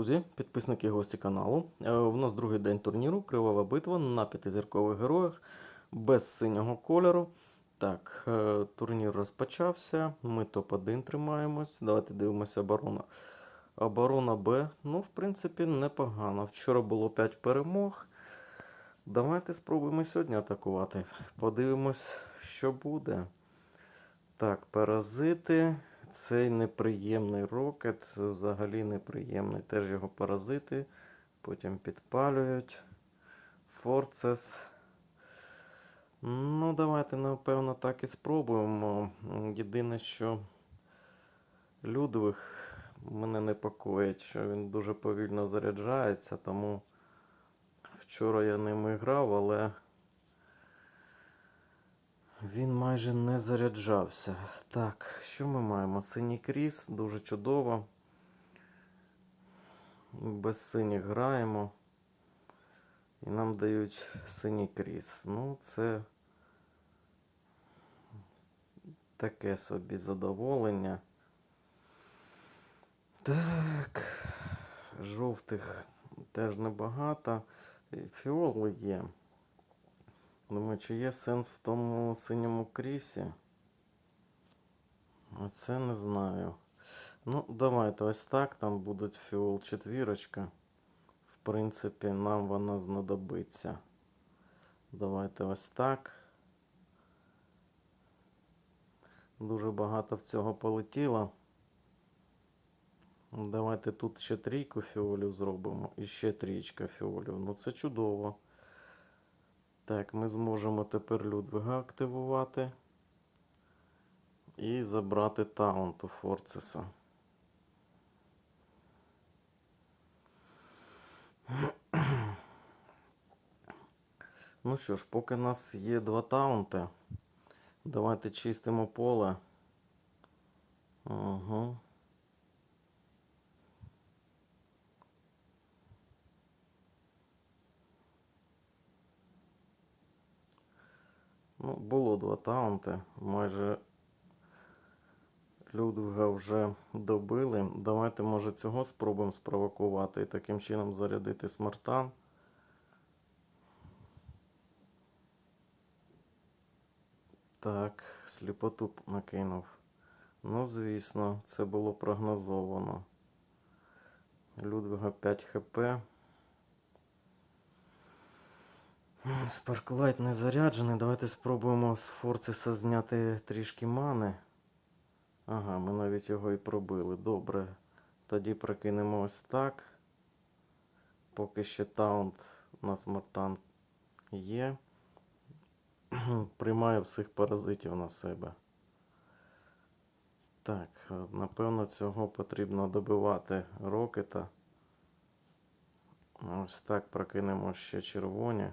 друзі, підписники і гості каналу. Е, У нас другий день турніру, кривава битва на п'ятизіркових героях без синього кольору. Так, е, турнір розпочався. Ми топ-1 тримаємось. Давайте дивимося оборона. Оборона Б. Ну, в принципі, непогано. Вчора було 5 перемог. Давайте спробуємо сьогодні атакувати. Подивимось, що буде. Так, паразити. Цей неприємний рокет, взагалі неприємний. Теж його паразити. Потім підпалюють. Форцес. Ну, давайте, напевно, так і спробуємо. Єдине, що Людвиг мене непокоїть, що він дуже повільно заряджається, тому вчора я ним грав, але він майже не заряджався. Так, що ми маємо? Синій кріс, дуже чудово. Без синіх граємо. І нам дають синій кріс. Ну, це таке собі задоволення. Так, жовтих теж небагато. Фіоли є. Думаю, чи є сенс в тому синьому крісі? Оце не знаю. Ну, давайте ось так. Там будуть фіол четвірочка. В принципі, нам вона знадобиться. Давайте ось так. Дуже багато в цього полетіло. Давайте тут ще трійку фіолів зробимо. І ще трійка фіолів. Ну це чудово. Так, ми зможемо тепер Людвига активувати. І забрати таунт у Форцеса. Ну що ж, поки у нас є два таунти, давайте чистимо поле. Угу. Ну, було два таунти. Майже Людвига вже добили. Давайте, може, цього спробуємо спровокувати і таким чином зарядити смартан. Так, сліпоту накинув. Ну, звісно, це було прогнозовано. Людвига 5 хп. Спарклайт не заряджений. Давайте спробуємо з Форциса зняти трішки мани. Ага, ми навіть його і пробили. Добре. Тоді прокинемо ось так. Поки ще таунт у нас Мартан є. Приймає всіх паразитів на себе. Так, напевно, цього потрібно добивати рокета. Ось так прокинемо ще червоні.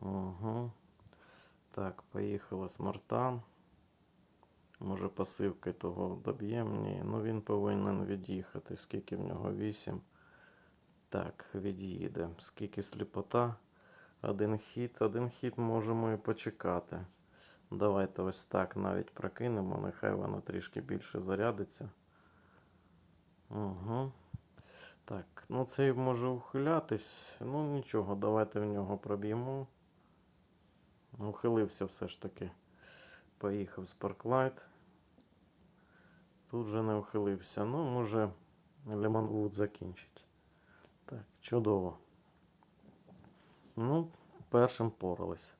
Угу. Так, поїхала Смартан. Може пасивки того доб'ємо? Ні. Ну він повинен від'їхати. Скільки в нього? 8. Так, від'їде. Скільки сліпота? Один хід. Один хід можемо і почекати. Давайте ось так навіть прокинемо. Нехай воно трішки більше зарядиться. Угу. Так, ну цей може ухилятись. Ну нічого, давайте в нього проб'ємо. Ухилився все ж таки. Поїхав Спарклайт. Тут вже не ухилився. Ну, може, Лемонвуд закінчить. Так, чудово. Ну, першим порались.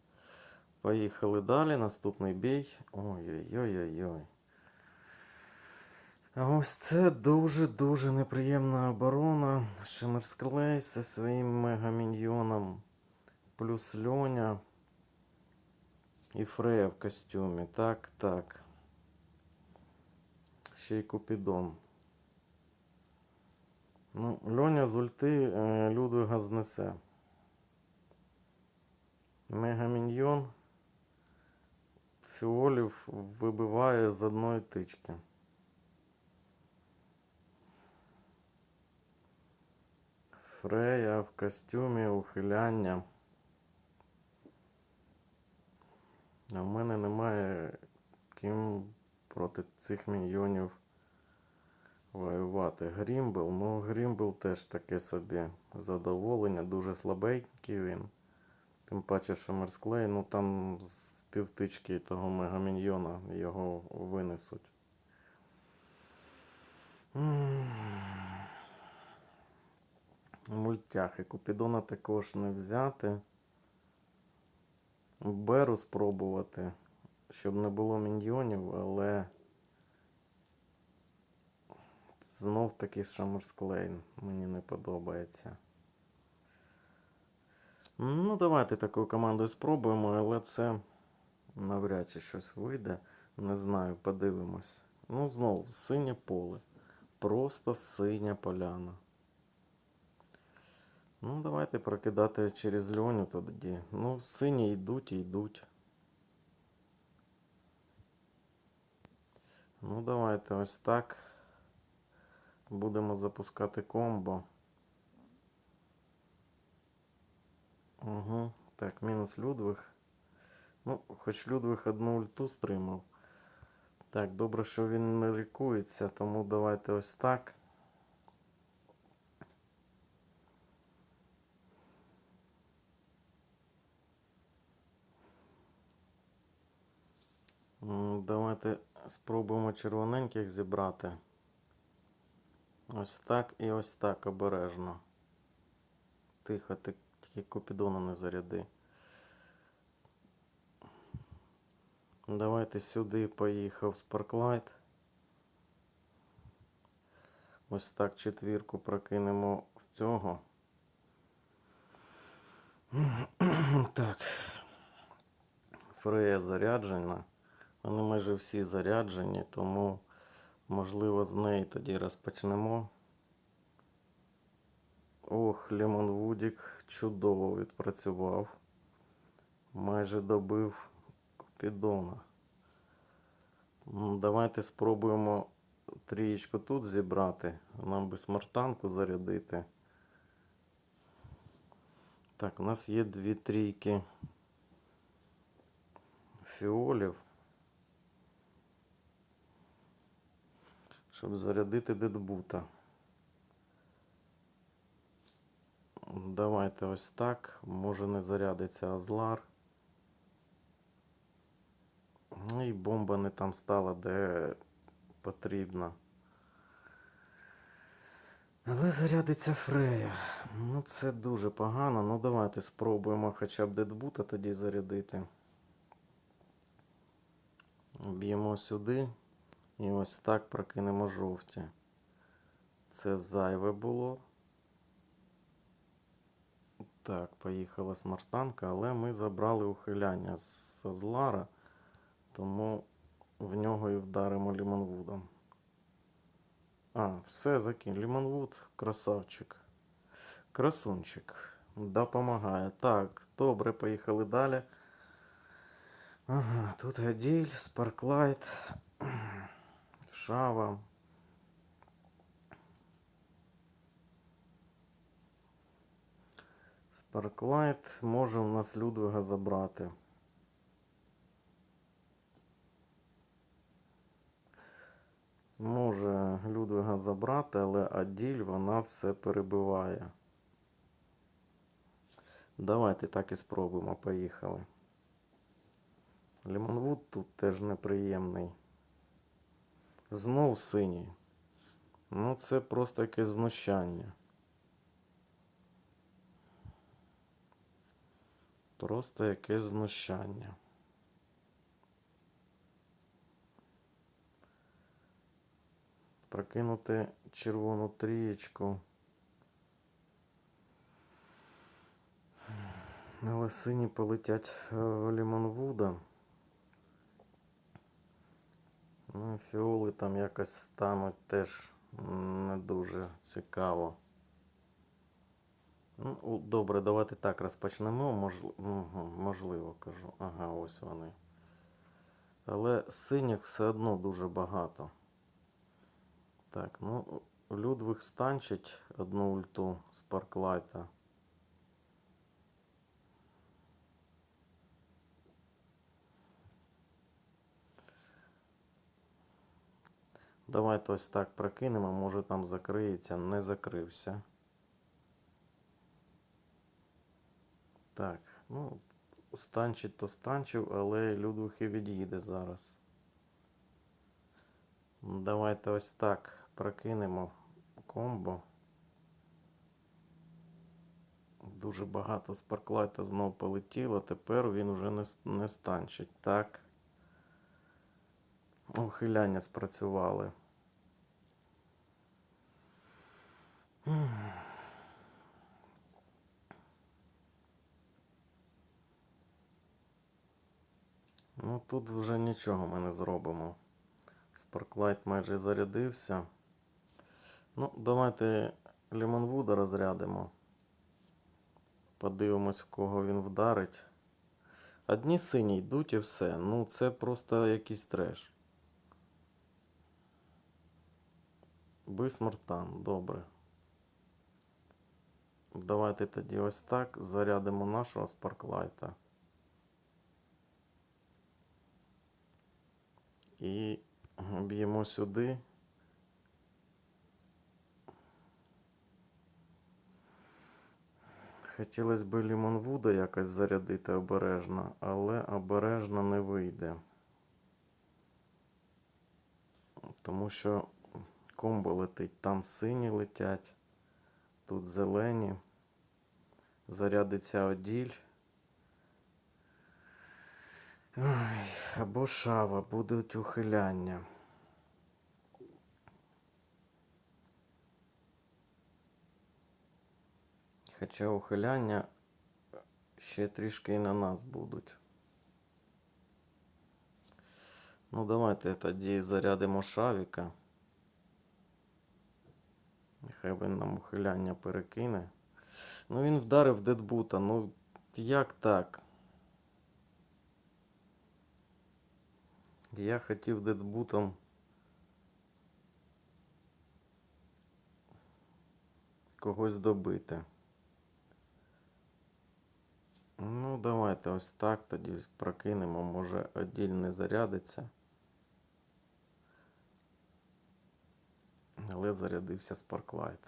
Поїхали далі. Наступний бій. Ой-ой-ой-ой-ой. Ось це дуже-дуже неприємна оборона. Шимерсклей зі своїм мегаміньйоном. Плюс Льоня. І Фрея в костюмі. Так, так. Ще й Купідон. Ну, Льоня з ульти е, Людвига знесе. Мегаміньйон Фіолів вибиває з одної тички. Фрея в костюмі ухиляння. А в мене немає ким проти цих міньйонів воювати. Грімбл, ну Грімбл теж таке собі задоволення, дуже слабенький він. Тим паче, що Мерсклей, ну там з півтички того мегаміньйона його винесуть. Мультяхи. Купідона також не взяти. Беру спробувати, щоб не було міньйонів, але знов таки Шамерсклейн мені не подобається. Ну, давайте такою командою спробуємо, але це навряд чи щось вийде. Не знаю, подивимось. Ну, знову синє поле. Просто синя поляна. Ну, давайте прокидати через льоню тоді. Ну, сині йдуть і йдуть. Ну, давайте ось так. Будемо запускати комбо. Угу. Так, мінус Людвиг. Ну, хоч Людвиг одну ульту стримав. Так, добре, що він не лікується, тому давайте ось так. Давайте спробуємо червоненьких зібрати. Ось так і ось так обережно. Тихо, ти тільки Купідона не заряди. Давайте сюди поїхав Спарклайт. Ось так четвірку прокинемо в цього. Так. Фрея заряджена. Вони майже всі заряджені, тому можливо з неї тоді розпочнемо. Ох, Лемон Вудік чудово відпрацював. Майже добив Купідона. Давайте спробуємо трієчку тут зібрати. Нам би смартанку зарядити. Так, у нас є дві трійки фіолів. Щоб зарядити дедбута. Давайте ось так. Може не зарядиться Азлар. Ну і бомба не там стала, де потрібно. Але зарядиться Фрея. Ну це дуже погано. Ну давайте спробуємо хоча б дедбута тоді зарядити. Б'ємо сюди. І ось так прокинемо жовті. Це зайве було. Так, поїхала смартанка, але ми забрали ухиляння з Азлара, тому в нього і вдаримо Лімонвудом. А, все, закинь. Лімонвуд, красавчик. Красунчик. Допомагає. Так, добре, поїхали далі. Ага, тут Гаділь, Спарклайт, Шава. Спарклайт може у нас Людвига забрати. Може Людвига забрати, але Аділь вона все перебиває. Давайте так і спробуємо. Поїхали. Лімонвуд тут теж неприємний. Знов синій. Ну, це просто якесь знущання. Просто якесь знущання. Прокинути червону трієчку. Але сині полетять е, в Лімонвуда. Ну, фіоли там якось стануть теж не дуже цікаво. Ну, добре, давайте так розпочнемо. Можливо, можливо, кажу. Ага, ось вони. Але синіх все одно дуже багато. Так, ну, Людвиг станчить одну ульту з. Давайте ось так прокинемо, може там закриється, не закрився. Так, ну, станчить то станчив, але Людвиг і від'їде зараз. Давайте ось так прокинемо комбо. Дуже багато спарклайта знов полетіло, тепер він вже не, не станчить. Так. Ухиляння спрацювали. Ну тут вже нічого ми не зробимо. Спарклайт майже зарядився. Ну, давайте Лімонвуда розрядимо. Подивимось, в кого він вдарить. Одні сині йдуть і все. Ну, це просто якийсь треш. Бисмартан, добре. Давайте тоді ось так зарядимо нашого спарклайта. І б'ємо сюди. Хотілося б Лімонвуда якось зарядити обережно, але обережно не вийде. Тому що комбо летить, там сині летять, тут зелені. Зарядиться оділь. Або шава, будуть ухиляння. Хоча ухиляння ще трішки і на нас будуть. Ну, давайте тоді зарядимо шавіка. Нехай він нам ухиляння перекине. Ну, він вдарив дедбута. Ну, як так? Я хотів дедбутом когось добити. Ну, давайте ось так тоді прокинемо, може оділь зарядиться. Але зарядився Sparklight.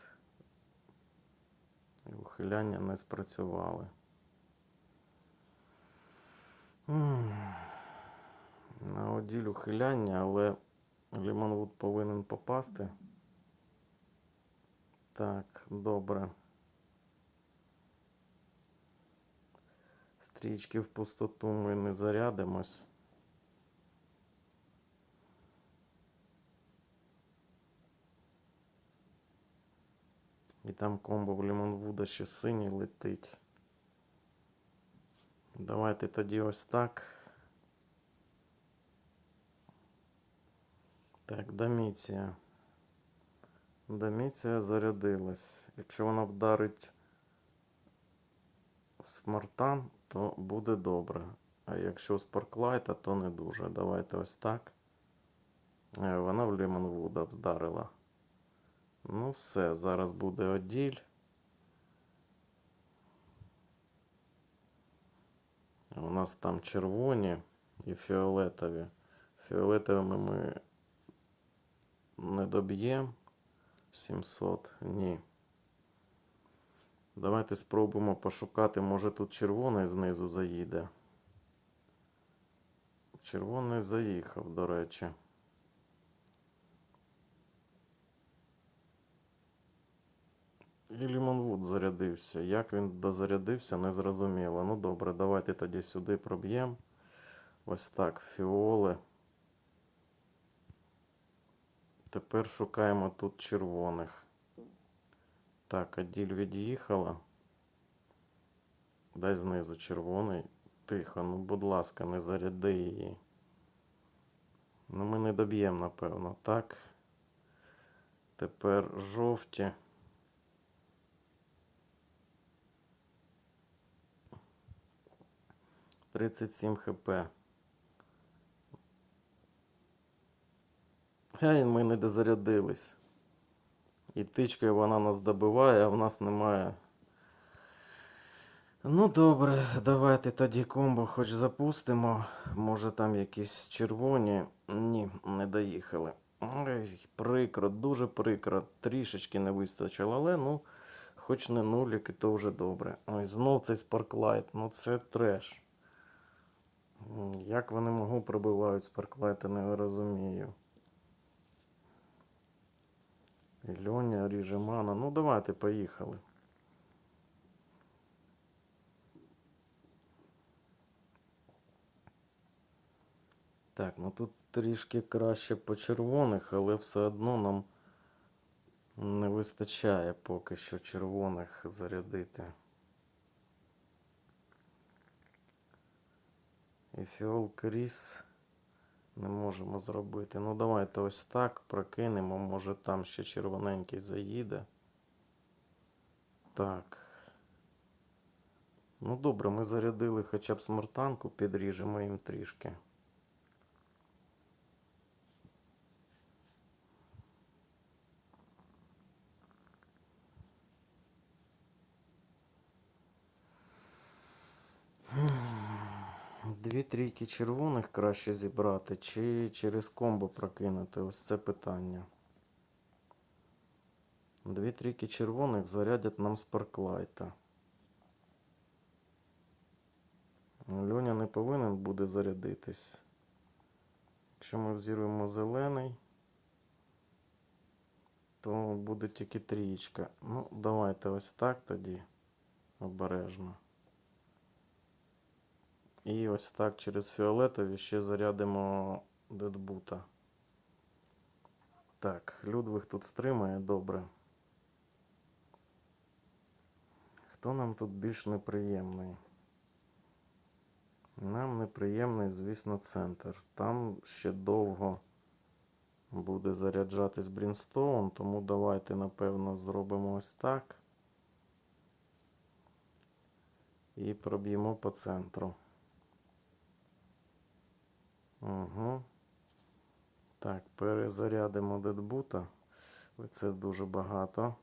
І ухиляння не спрацювали. На оділь ухиляння, але Лімонвуд повинен попасти. Так, добре. Стрічки в пустоту ми не зарядимось. І там комбо в Лімонвуда ще синій летить. Давайте тоді ось так. Так, Доміція. Доміція зарядилась. Якщо вона вдарить в смартан, то буде добре. А якщо з парклайта, то не дуже. Давайте ось так. Е, Вона в Лімонвуда вдарила. Ну, все, зараз буде оділь. У нас там червоні і фіолетові. Фіолетовими ми не доб'ємо 700. Ні. Давайте спробуємо пошукати, може тут червоний знизу заїде. Червоний заїхав, до речі. І Лімонвуд зарядився. Як він дозарядився, не зрозуміло. Ну добре, давайте тоді сюди проб'ємо. Ось так, фіоли. Тепер шукаємо тут червоних. Так, Аділь від'їхала. Дай знизу червоний. Тихо, ну будь ласка, не заряди її. Ну, ми не доб'ємо, напевно. Так. Тепер жовті. Тридцять сім хп. Ай, ми не дозарядились. І тичкою вона нас добиває, а в нас немає. Ну добре, давайте тоді комбо хоч запустимо. Може там якісь червоні. Ні, не доїхали. Ой, прикро, дуже прикро. Трішечки не вистачило, але ну, хоч не нулік, і то вже добре. Ой, знов цей спарклайт, ну це треш. Як вони могу пробивають спарклайти, не розумію. Льоня, Ріжемана. Ну давайте, поїхали. Так, ну тут трішки краще по червоних, але все одно нам не вистачає поки що червоних зарядити. І кріс не можемо зробити. Ну давайте ось так прокинемо. Може там ще червоненький заїде. Так. Ну добре, ми зарядили хоча б смертанку, підріжемо їм трішки. Дві трійки червоних краще зібрати, чи через комбо прокинути? Ось це питання. Дві трійки червоних зарядять нам спарклайта. Льоня не повинен буде зарядитись. Якщо ми взірвемо зелений, то буде тільки трієчка. Ну, давайте ось так тоді. Обережно. І ось так через фіолетові ще зарядимо дедбута. Так, Людвиг тут стримає добре. Хто нам тут більш неприємний? Нам неприємний, звісно, центр. Там ще довго буде заряджатись Брінстоун, тому давайте, напевно, зробимо ось так. І проб'ємо по центру. Угу. Так, перезарядимо дедбута. Це дуже багато.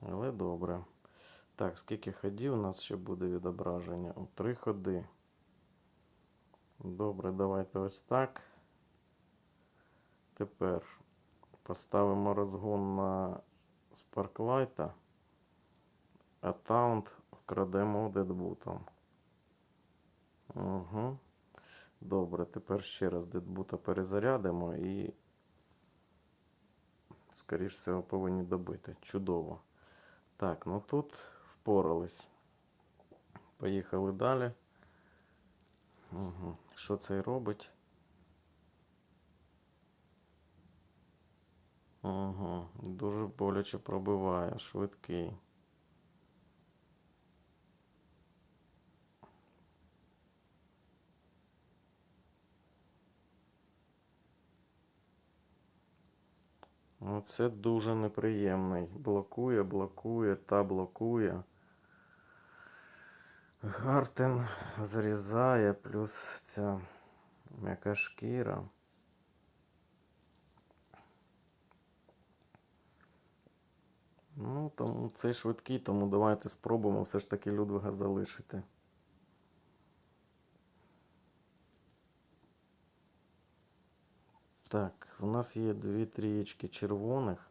Але добре. Так, скільки ходів у нас ще буде відображення? О, Три ходи. Добре, давайте ось так. Тепер поставимо розгон на Sparklight, а таунт вкрадемо дедбутом. Угу. Добре, тепер ще раз дедбута перезарядимо і, скоріш всього, повинні добити. Чудово. Так, ну тут впорались. Поїхали далі. Угу. Що цей робить? Угу. Дуже боляче пробиває, швидкий. Це дуже неприємний. Блокує, блокує та блокує. Гартен зрізає, плюс ця м'яка шкіра. Ну, тому цей швидкий, тому давайте спробуємо все ж таки Людвига залишити. Так, у нас є дві трієчки червоних.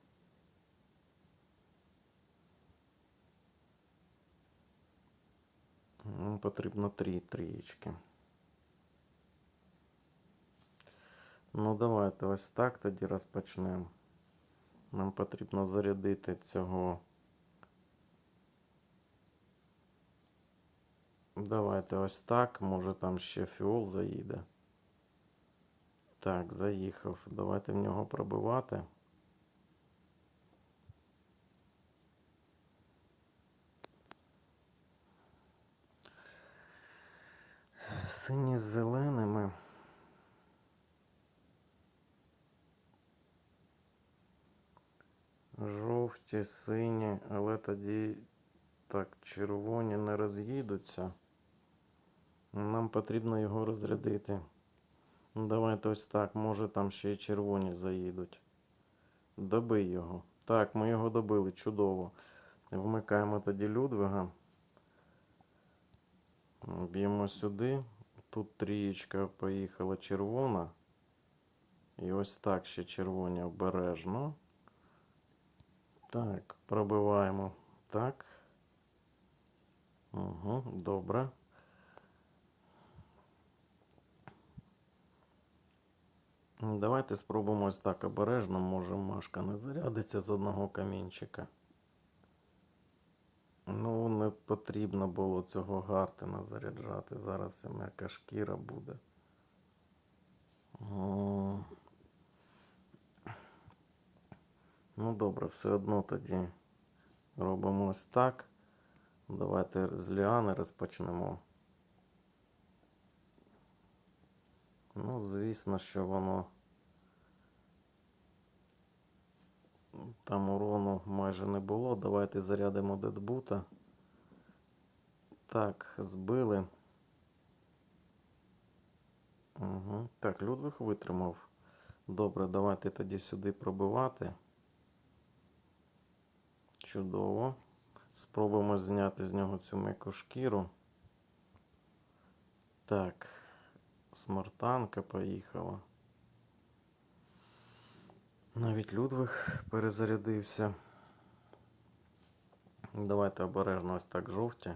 Нам потрібно три трієчки. Ну, давайте ось так тоді розпочнемо. Нам потрібно зарядити цього. Давайте ось так. Може там ще фіол заїде. Так, заїхав. Давайте в нього пробивати. Сині з зеленими. Жовті, сині, але тоді так, червоні не роз'їдуться. Нам потрібно його розрядити. Ну, Давайте ось так. Може там ще й червоні заїдуть. Добий його. Так, ми його добили. Чудово. Вмикаємо тоді Людвига. Б'ємо сюди. Тут трієчка поїхала червона. І ось так ще червоні обережно. Так, пробиваємо. Так. Угу, добре. Давайте спробуємо ось так обережно. Може Машка не зарядиться з одного камінчика. Ну, не потрібно було цього Гартена заряджати. Зараз це м'яка шкіра буде. Ну добре, все одно тоді робимо ось так. Давайте з Ліани розпочнемо. Ну, звісно, що воно там урону майже не було. Давайте зарядимо дедбута. Так, збили. Угу. Так, Людвиг витримав. Добре, давайте тоді сюди пробивати. Чудово. Спробуємо зняти з нього цю м'яку шкіру. Так, смартанка поїхала. Навіть Людвиг перезарядився. Давайте обережно ось так жовті.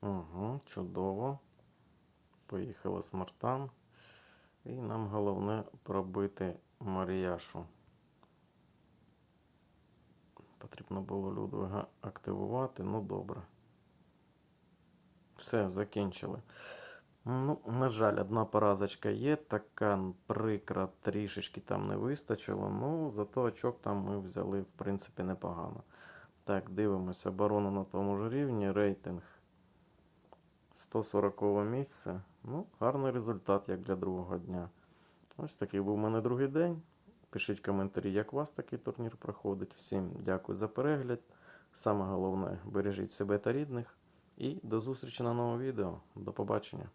Угу, чудово. Поїхала смартан. І нам головне пробити Маріяшу. Потрібно було Людвига активувати. Ну добре. Все, закінчили. Ну, на жаль, одна поразочка є, така прикра, трішечки там не вистачило. Ну, зато очок там ми взяли, в принципі, непогано. Так, дивимося. Оборона на тому ж рівні. Рейтинг 140 місце. Ну, гарний результат, як для другого дня. Ось такий був у мене другий день. Пишіть коментарі, як у вас такий турнір проходить. Всім дякую за перегляд. Саме головне, бережіть себе та рідних. І до зустрічі на новому відео. До побачення.